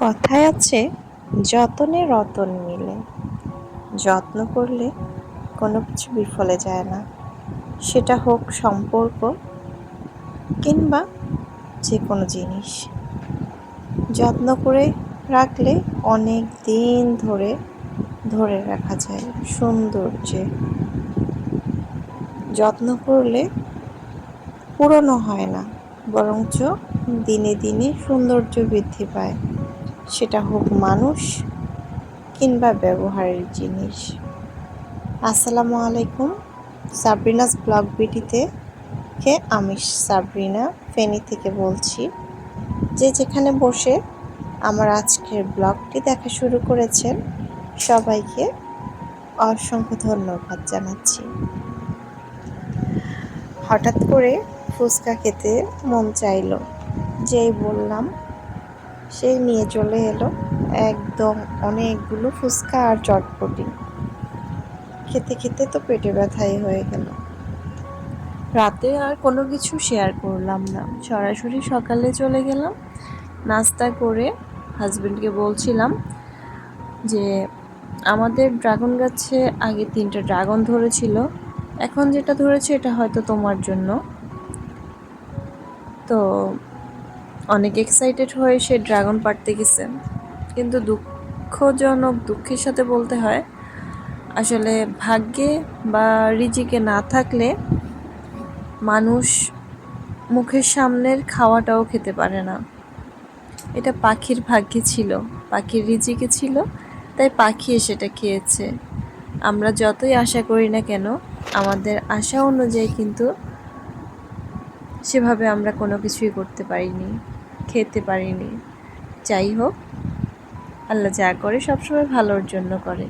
কথায় আছে, যতনে রতন মিলে। যত্ন করলে কোনো কিছু বিফলে যায় না। সেটা হোক সম্পর্ক কিংবা যে কোনো জিনিস। যত্ন করে রাখলে অনেক দিন ধরে ধরে রাখা যায় সৌন্দর্যে। যত্ন করলে পুরনো হয় না, বরঞ্চ দিনে দিনে সৌন্দর্য বৃদ্ধি পায়। সেটা হোক মানুষ কিংবা ব্যবহারের জিনিস। আসসালামু আলাইকুম। সাবরিনাস ব্লগ বিটিতে কে আমি সাবরিনা ফেনী থেকে বলছি। যে যেখানে বসে আমার আজকের ব্লগটি দেখা শুরু করেছেন, সবাইকে অসংখ্য ধন্যবাদ জানাচ্ছি। হঠাৎ করে ফুচকা খেতে মন চাইলো, যেই বললাম সেই নিয়ে চলে এলো একদম অনেকগুলো ফুচকা আর চটপটি। খেতে খেতে তো পেটে ব্যথাই হয়ে গেল। রাতে আর কোনো কিছু শেয়ার করলাম না। সরাসরি সকালে চলে গেলাম, নাস্তা করে হাজব্যান্ডকে বলছিলাম যে, আমাদের ড্রাগন গাছে আগে তিনটা ড্রাগন ধরেছিল, এখন যেটা ধরেছে এটা হয়তো তোমার জন্য। তো অনেক এক্সাইটেড হয়ে সে ড্রাগন পাড়তে গেছে। কিন্তু দুঃখজনক দুঃখের সাথে বলতে হয়, আসলে ভাগ্যে বা রিজিকে না থাকলে মানুষ মুখের সামনের খাওয়াটাও খেতে পারে না। এটা পাখির ভাগ্যে ছিল, পাখির রিজিকে ছিল, তাই পাখি সেটা খেয়েছে। আমরা যতই আশা করি না কেন, আমাদের আশা অনুযায়ী কিন্তু সেভাবে আমরা কোনো কিছুই করতে পারিনি। খেতে পারিনি। যাই হোক, আল্লাহ যা করে সবসময় ভালোর জন্য করে।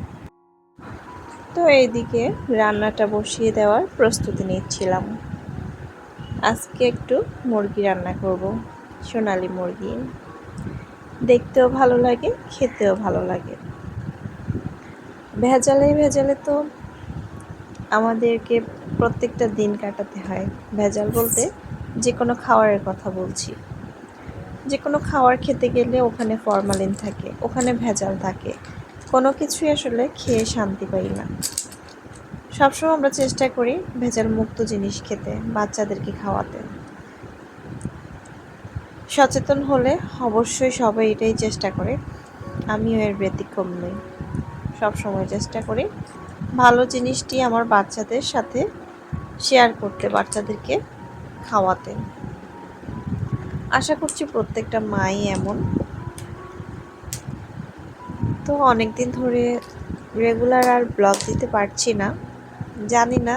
তো এইদিকে রান্নাটা বসিয়ে দেওয়ার প্রস্তুতি নিচ্ছিলাম। আজকে একটু মুরগি রান্না করব, সোনালি মুরগি। দেখতেও ভালো লাগে, খেতেও ভালো লাগে। ভেজালে ভেজালে তো আমাদেরকে প্রত্যেকটা দিন কাটাতে হয়। ভেজাল বলতে যে কোনো খাওয়ারের কথা বলছি। যে কোনো খাওয়ার খেতে গেলে ওখানে ফরমালিন থাকে, ওখানে ভেজাল থাকে। কোনো কিছুই আসলে খেয়ে শান্তি পাই না। সবসময় আমরা চেষ্টা করি ভেজাল মুক্ত জিনিস খেতে, বাচ্চাদেরকে খাওয়াতে। সচেতন হলে অবশ্যই সবাই এটাই চেষ্টা করে। আমিও এর ব্যতিক্রম নই। সবসময় চেষ্টা করি ভালো জিনিসটি আমার বাচ্চাদের সাথে শেয়ার করতে, বাচ্চাদেরকে খাওয়াতে। আশা করছি প্রত্যেকটা মাই এমন। তো অনেক দিন ধরে রেগুলার আর ব্লগ দিতে পারছি না। জানি না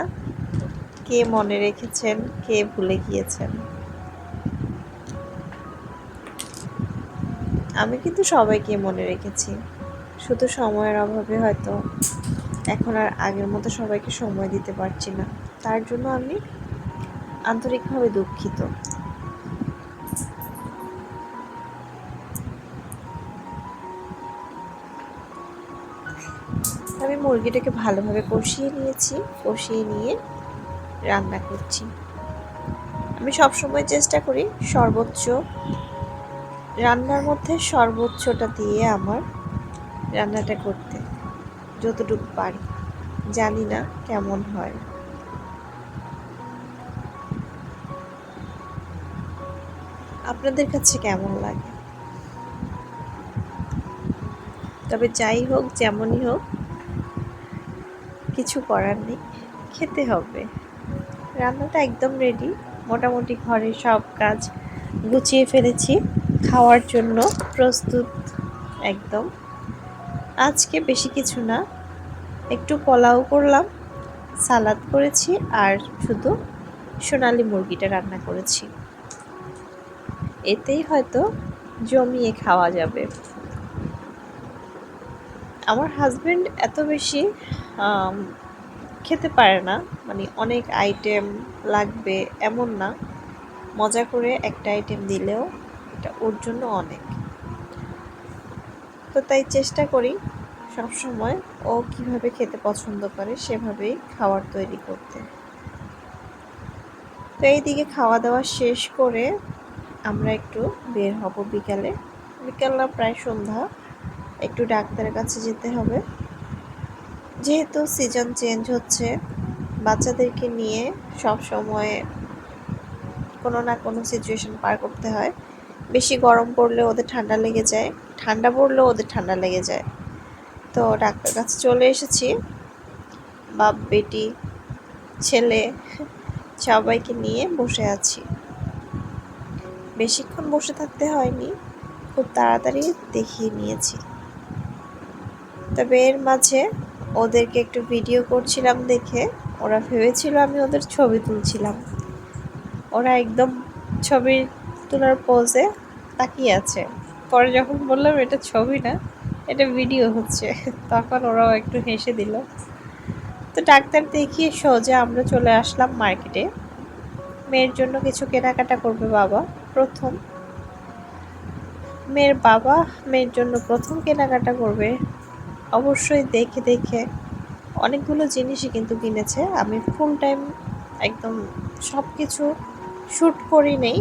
কে মনে রেখেছেন, কে ভুলে গিয়েছেন। আমি কিন্তু সবাইকে মনে রেখেছি। শুধু সময়ের অভাবে হয়তো এখন আর আগের মতো সবাইকে সময় দিতে পারছি না। তার জন্য আমি আন্তরিকভাবে দুঃখিত। আমি মুরগিটাকে ভালোভাবে কষিয়ে নিয়েছি, কষিয়ে নিয়ে রান্না করছি। আমি সবসময় চেষ্টা করি সর্বোচ্চ, রান্নার মধ্যে সর্বোচ্চটা দিয়ে আমার রান্নাটা করতে, যতটুকু পারি। জানি না কেমন হয়। আপনাদের কাছে কেমন লাগে? তবে যাই হোক, যেমনই হোক, কিছু করার নেই, খেতে হবে। রান্নাটা একদম রেডি মোটামুটি ঘরে সব কাজ গুছিয়ে ফেলেছি, খাওয়ার জন্য প্রস্তুত একদম। আজকে বেশি কিছু না, একটু পোলাও করলাম, সালাদ করেছি আর শুধু সোনালি মুরগিটা রান্না করেছি। এতেই হয়তো জমিয়ে খাওয়া যাবে। আমার হাজব্যান্ড এত বেশি খেতে পারে না। মানে অনেক আইটেম লাগবে এমন না। মজা করে একটা আইটেম দিলেও এটা ওর জন্য অনেক। তো তাই চেষ্টা করি সবসময় ও কীভাবে খেতে পছন্দ করে সেভাবেই খাবার তৈরি করতে। তো এইদিকে খাওয়া দাওয়া শেষ করে আমরা একটু বের হব বিকালে। বিকাল প্রায় সন্ধ্যা। একটু ডাক্তারের কাছে যেতে হবে। যেহেতু সিজন চেঞ্জ হচ্ছে, বাচ্চাদেরকে নিয়ে সব সময় কোনো না কোনো সিচুয়েশন পার করতে হয়। বেশি গরম পড়লে ওদের ঠান্ডা লেগে যায়, ঠান্ডা পড়লেও ওদের ঠান্ডা লেগে যায়। তো ডাক্তার কাছে চলে এসেছি। বাপ, বেটি, ছেলে, সবাইকে নিয়ে বসে আছি। বেশিক্ষণ বসে থাকতে হয়নি, খুব তাড়াতাড়ি দেখিয়ে নিয়েছি। তবে এর মাঝে ওদেরকে একটু ভিডিও করছিলাম দেখে ওরা ভেবেছিল আমি ওদের ছবি তুলছিলাম। ওরা একদম ছবি তোলার পোজে তাকিয়ে আছে। পরে যখন বললাম, এটা ছবি না, এটা ভিডিও হচ্ছে। তখন ওরাও একটু হেসে দিল। তো ডাক্তার দেখিয়ে সোজা আমরা চলে আসলাম মার্কেটে মেয়ের জন্য কিছু কেনাকাটা করবে বাবা, প্রথম। মেয়ের বাবা মেয়ের জন্য প্রথম কেনাকাটা করবে। অবশ্যই দেখে দেখে অনেকগুলো জিনিসই কিন্তু কিনেছে। আমি ফুল টাইম একদম সব কিছু শ্যুট করি নেই।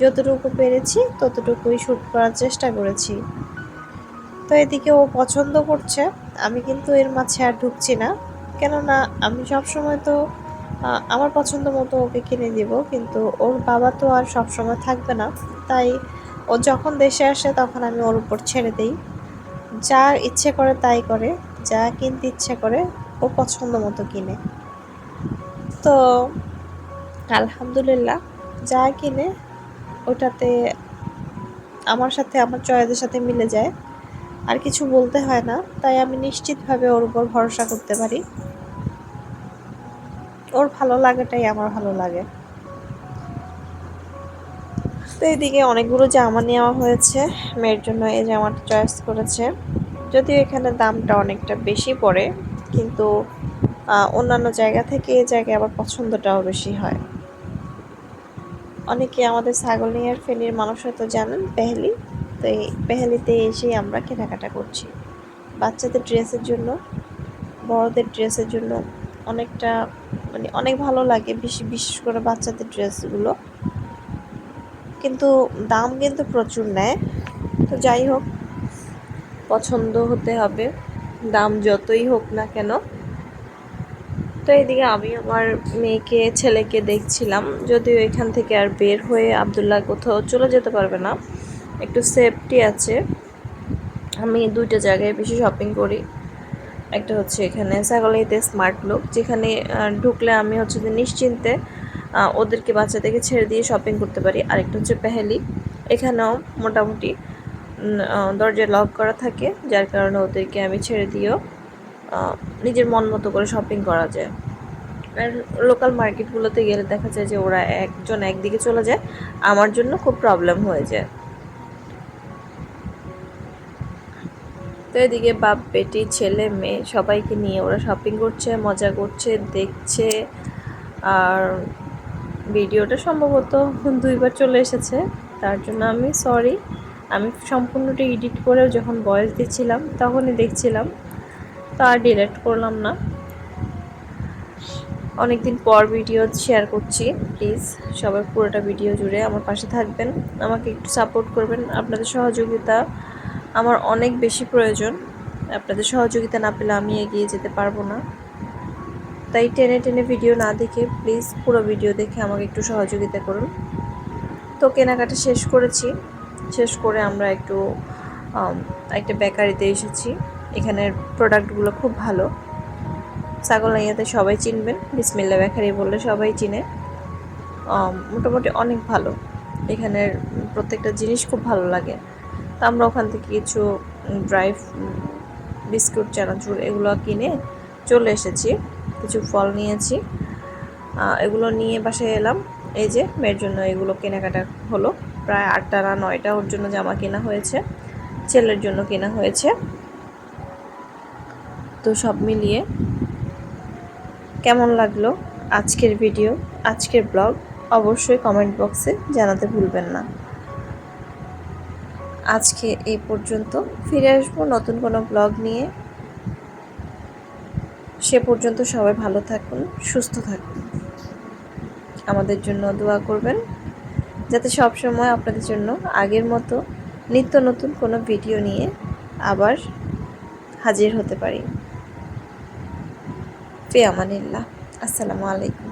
যতটুকু পেরেছি ততটুকুই শ্যুট করার চেষ্টা করেছি। তো এদিকে ও পছন্দ করছে। আমি কিন্তু এর মাঝে আর ঢুকছি না। কেননা আমি সব সময় তো আমার পছন্দ মতো ওকে কিনে দিব। কিন্তু ওর বাবা তো আর সব সময় থাকবে না। তাই ও যখন দেশে আসে তখন আমি ওর উপর ছেড়ে দিই। যা ইচ্ছে করে তাই করে, যা কিনতে ইচ্ছে করে, ও পছন্দ মতো কিনে। তো, আলহামদুলিল্লাহ, যা কিনে, ওটাতে আমার সাথে, আমার চয়েসের সাথে মিলে যায়। আর কিছু বলতে হয় না, তাই আমি নিশ্চিতভাবে ওর উপর ভরসা করতে পারি। ওর ভালো লাগাটাই আমার ভালো লাগে। তো এদিকে অনেকগুলো জামা নেওয়া হয়েছে, মেয়ের জন্য এই জামাটা চয়েস করেছে। যদিও এখানে দামটা অনেকটা বেশি পড়ে, কিন্তু অন্যান্য জায়গা থেকে এই জায়গায় আবার পছন্দটাও বেশি হয়। অনেকে আমাদের ছাগলনিয়ার ফেনীর মানুষ হয়তো জানেন, পেহেলি। তো এই পেহেলিতে এসেই আমরা কেনাকাটা করছি। বাচ্চাদের ড্রেসের জন্য, বড়দের ড্রেসের জন্য অনেকটা মানে অনেক ভালো লাগে বেশি, বিশেষ করে বাচ্চাদের ড্রেসগুলো। কিন্তু দাম কিন্তু প্রচুর নেয়। তো যাই হোক পছন্দ হতে হবে, দাম যতই হোক না কেন। তো এইদিকে আমি আমার মেয়েকে, ছেলেকে দেখছিলাম, যদিও এখান থেকে আর বের হয়ে আবদুল্লাহ কোথাও চলে যেতে পারবে না। একটু সেফটি আছে। আমি দুইটা জায়গায় বেশি শপিং করি। একটা হচ্ছে এখানে সাগলাইতে স্মার্ট লুক যেখানে ঢুকলে আমি হচ্ছে যে নিশ্চিন্তে ওদেরকে বাচ্চাদেরকে ছেড়ে দিয়ে শপিং করতে পারি। আরেকটা হচ্ছে পেহেলি। এখানেও মোটামুটি দরজা লক করা থাকে, যার কারণে ওদেরকে আমি ছেড়ে দিয়েও নিজের মন মতো করে শপিং করা যায়। আর লোকাল মার্কেটগুলোতে গেলে দেখা যায় যে ওরা একজন একদিকে চলে যায়, আমার জন্য খুব প্রবলেম হয়ে যায়। তো এদিকে বাপ, বেটি, ছেলে, মেয়ে, সবাইকে নিয়ে ওরা শপিং করছে, মজা করছে, দেখছে, আর ভিডিওটা সম্ভবত দুইবার চলে এসেছে, তার জন্য আমি সরি আমি সম্পূর্ণটা এডিট করেও যখন বয়স দিচ্ছিলাম, তখনই দেখছিলাম, তা আর ডিলেট করলাম না। অনেকদিন পর ভিডিও শেয়ার করছি প্লিজ সবাই পুরোটা ভিডিও জুড়ে আমার পাশে থাকবেন, আমাকে একটু সাপোর্ট করবেন। আপনাদের সহযোগিতা আমার অনেক বেশি প্রয়োজন, আপনাদের সহযোগিতা না পেলে আমি এগিয়ে যেতে পারব না। তাই টেনে টেনে ভিডিও না দেখে প্লিজ পুরো ভিডিও দেখে আমাকে একটু সহযোগিতা করুন। তো কেনাকাটা শেষ করেছি। শেষ করে আমরা একটু একটা বেকারিতে এসেছি। এখানের প্রোডাক্টগুলো খুব ভালো। ছাগল ছাগলাইয়াতে সবাই চিনবেন। বিসমিল্লা বেকারি বললে সবাই চিনে। মোটামুটি অনেক ভালো। এখানের প্রত্যেকটা জিনিস খুব ভালো লাগে। তা আমরা ওখান থেকে কিছু ড্রাই বিস্কুট, চানাচুর এগুলো কিনে চলে এসেছি। কিছু ফল নিয়েছি। এগুলো নিয়ে বাসায় এলাম। এই যে, মেয়ের জন্য এগুলো কেনাকাটা হলো। প্রায় আটটা না নয়টা ওর জন্য জামা কেনা হয়েছে, ছেলের জন্য কেনা হয়েছে। তো সব মিলিয়ে কেমন লাগল আজকের ভিডিও, আজকের ব্লগ? অবশ্যই কমেন্ট বক্সে জানাতে ভুলবেন না। আজকে এই পর্যন্ত ফিরে আসব নতুন কোনো ব্লগ নিয়ে। সে পর্যন্ত সবাই ভালো থাকুন, সুস্থ থাকুন। আমাদের জন্য দোয়া করবেন। যাতে সব সময় আপনাদের জন্য আগের মতো নিত্য নতুন কোনো ভিডিও নিয়ে আবার হাজির হতে পারি। ফে আমানিল্লাহ। আসসালামু আলাইকুম।